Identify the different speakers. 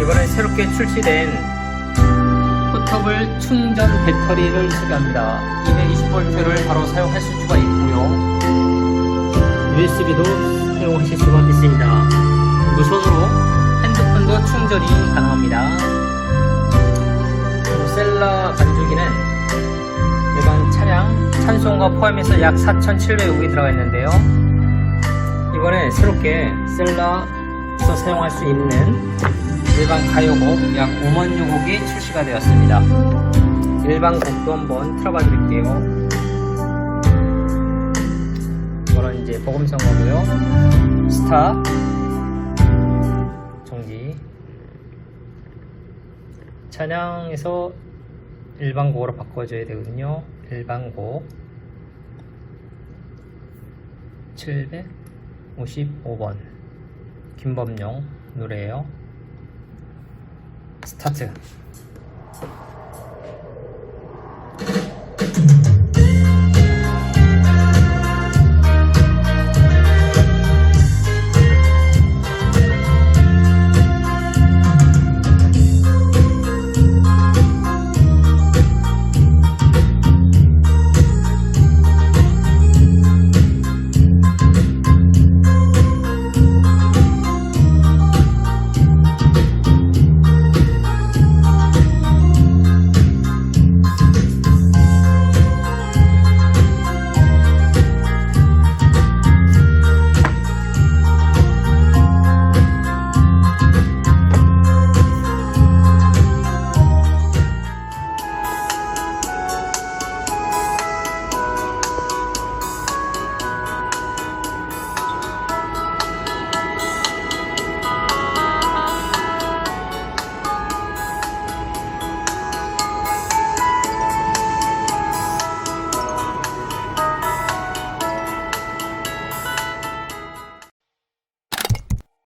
Speaker 1: 이번에 새롭게 출시된 포터블 충전 배터리를 소개합니다. 220V를 바로 사용하실 수가 있고요. USB도 사용하실 수가 있습니다. 무선으로 핸드폰도 충전이 가능합니다. 셀라 간주기는 일반 차량 찬송과 포함해서 약 4,700억이 들어가 있는데요. 이번에 새롭게 셀라에서 사용할 수 있는 일반 가요곡 약 5만 여 곡이 출시가 되었습니다. 일반 곡도 한번 틀어봐 드릴게요. 이거는 이제 보금성 거고요. 스탑, 정지. 찬양에서 일반 곡으로 바꿔줘야 되거든요. 일반 곡 755번 김범용 노래예요. 스타트.